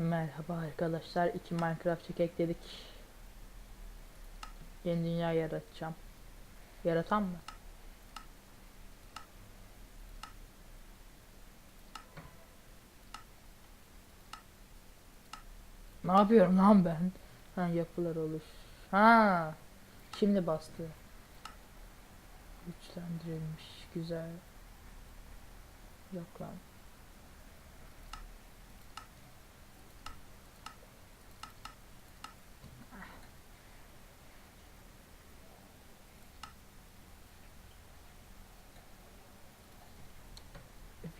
Merhaba arkadaşlar. iki Minecraft çekek dedik. Yeni dünya yaratacağım. Yaratan mı? Ne yapıyorum lan ben? Ha yapılar olur. Ha. Şimdi bastı. Güçlendirilmiş. Güzel. Yok lan.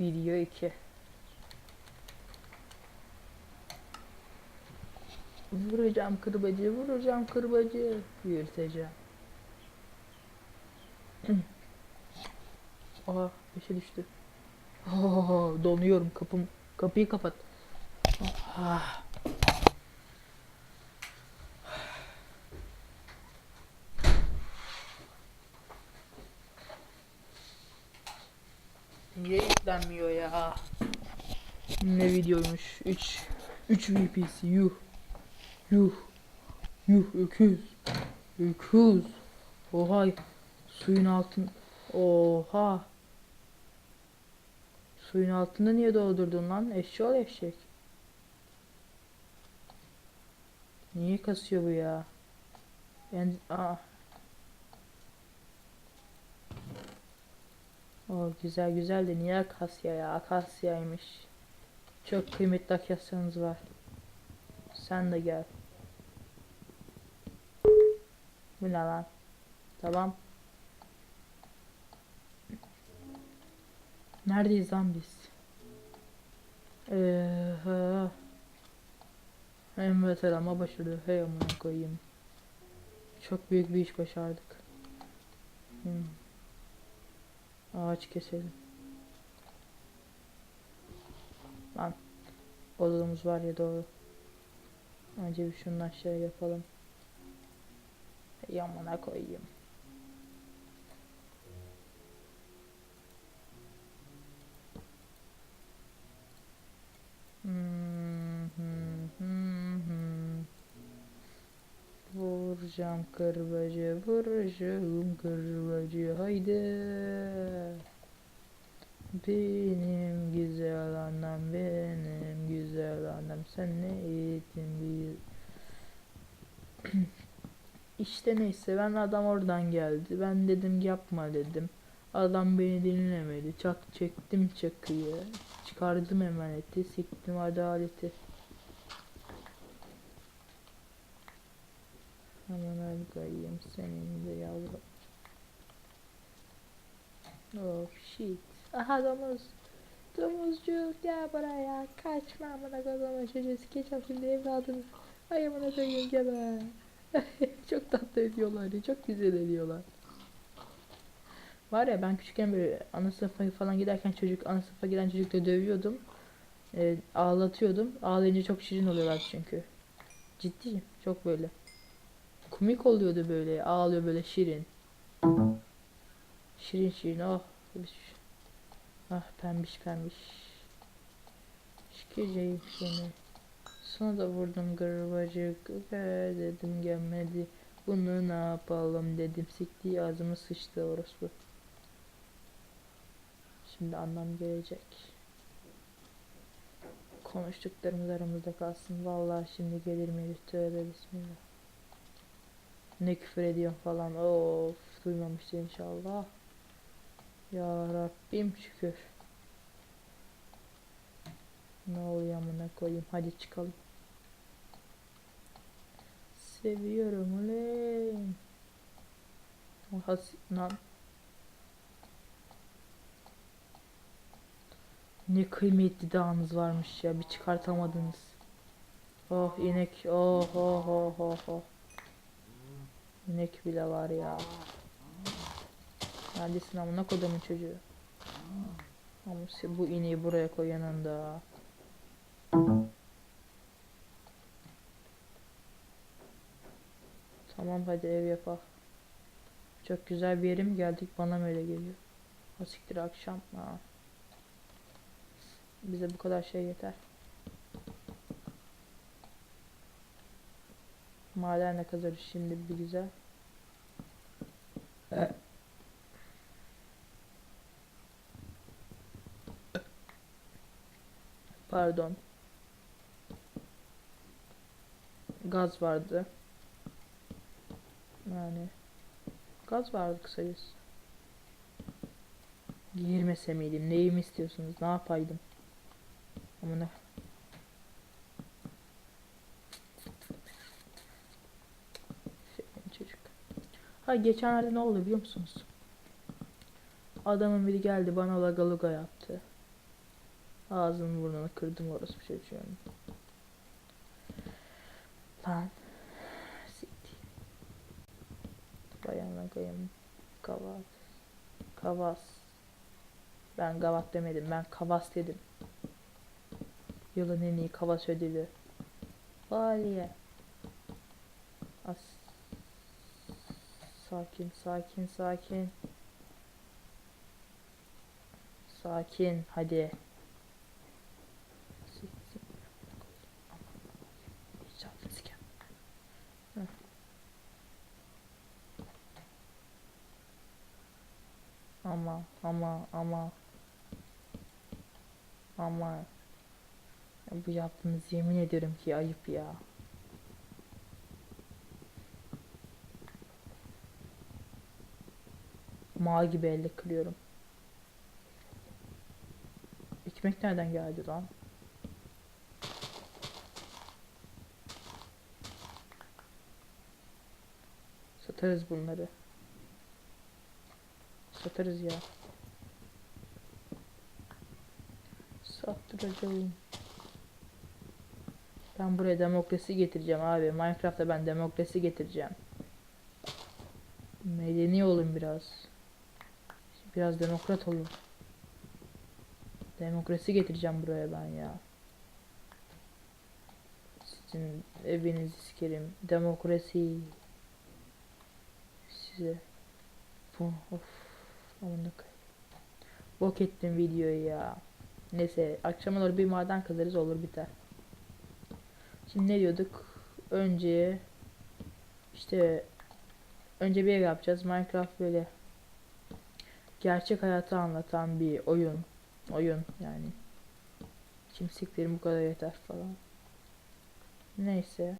Video 2 Vuracağım kırbacı, vuracağım kırbacı. Yürüteceğim. Aha, bir şey düştü. Oh, donuyorum kapım. Kapıyı kapat. Ah. Niye yüklenmiyor ya? Ne videoymuş? 3 3 VP'si yuh. Yuh. Yuh öküz. Öküz. Oha. Suyun altın. Oha. Suyun altında niye doldurdun lan? Eşşoğlu eşek. Niye kasıyor bu ya? Yani aa. O güzel güzel de niye akasya ya? Akasyaymış. Çok kıymetli akasyanız var. Sen de gel. Bu ne lan? Tamam. Neredeyiz lan biz? Eee ha. Hem veterama başarı. Hey amına koyayım. Çok büyük bir iş başardık. Hmm. Ağaç keselim. Lan. Odamız var ya doğru. Önce bir şunun aşağıya yapalım. Yamana koyayım. Vuracağım kırbacı, vuracağım kırbacı, haydi. Benim güzel annem, benim güzel annem, sen ne ettin bir... İşte neyse ben adam oradan geldi. Ben dedim yapma dedim. Adam beni dinlemedi. Çak çektim çakıyı. Çıkardım emaneti. Siktim adaleti. Al koyayım senin de yavrum. Oh shit. Aha domuz. Domuzcuk gel buraya. Kaçma amına koyduğum çocuğu sikeceğim şimdi evladını. Ay amına koyayım gebe. çok tatlı ediyorlar ya. Çok güzel ediyorlar. Var ya ben küçükken böyle ana sınıfa falan giderken çocuk ana sınıfa giden çocukla dövüyordum. Ee, ağlatıyordum. Ağlayınca çok şirin oluyorlar çünkü. Ciddiyim. Çok böyle. Komik oluyordu böyle. Ağlıyor böyle şirin. Şirin şirin. Oh. Ah pembiş pembiş. Şikeceğim seni. Sana da vurdum gırbacık ve dedim gelmedi. Bunu ne yapalım dedim. Siktiği ağzımı sıçtı orospu. Şimdi anlam gelecek. Konuştuklarımız aramızda kalsın. Vallahi şimdi gelir mi? Tövbe bismillah. Ne küfür ediyorsun falan. Of duymamıştı inşallah. Ya Rabbim şükür. Ne oluyor amına koyayım. Hadi çıkalım. Seviyorum ulan. Lan. Ne kıymetli dağınız varmış ya. Bir çıkartamadınız. Oh inek. Oh oh oh oh oh. İnek bile var ya. Neredesin amına kodumun çocuğu? Ama bu ineği buraya koy yanında. Tamam hadi ev yapak. Çok güzel bir yere mi geldik bana mı öyle geliyor? O siktir akşam. Ha. Bize bu kadar şey yeter. Madenle kazarız şimdi bir güzel. Pardon. Gaz vardı. Yani gaz vardı kısacası. Girmese miydim? Neyimi istiyorsunuz? Ne yapaydım? Amına. Senin çocuk. Ha geçenlerde ne oldu biliyor musunuz? Adamın biri geldi bana lagaluga yaptı. Ağzını burnunu kırdım orası bir çocuğun. Lan. Siktir. Bayanla koyayım. Kavat. Kavas. Ben gavat demedim. Ben kavas dedim. Yılın en iyi kavas ödülü. Valiye. As. Sakin, sakin, sakin. Sakin, hadi. Ama, ama, ama. Ama. Ya Bu yaptığınız yemin ederim ki ayıp ya. Mal gibi elle kırıyorum. Ekmek nereden geldi lan? Satarız bunları. Satarız ya. Sattıracağım. Ben buraya demokrasi getireceğim abi. Minecraft'ta ben demokrasi getireceğim. Medeni olun biraz. Biraz demokrat olun. Demokrasi getireceğim buraya ben ya. Sizin evinizi sikerim. Demokrasi. Size. Of. Koyayım. Bok ettim videoyu ya. Neyse akşama doğru bir maden kazarız olur biter. Şimdi ne diyorduk? Önce işte önce bir ev yapacağız. Minecraft böyle gerçek hayatı anlatan bir oyun. Oyun yani. Şimdi siktirim bu kadar yeter falan. Neyse.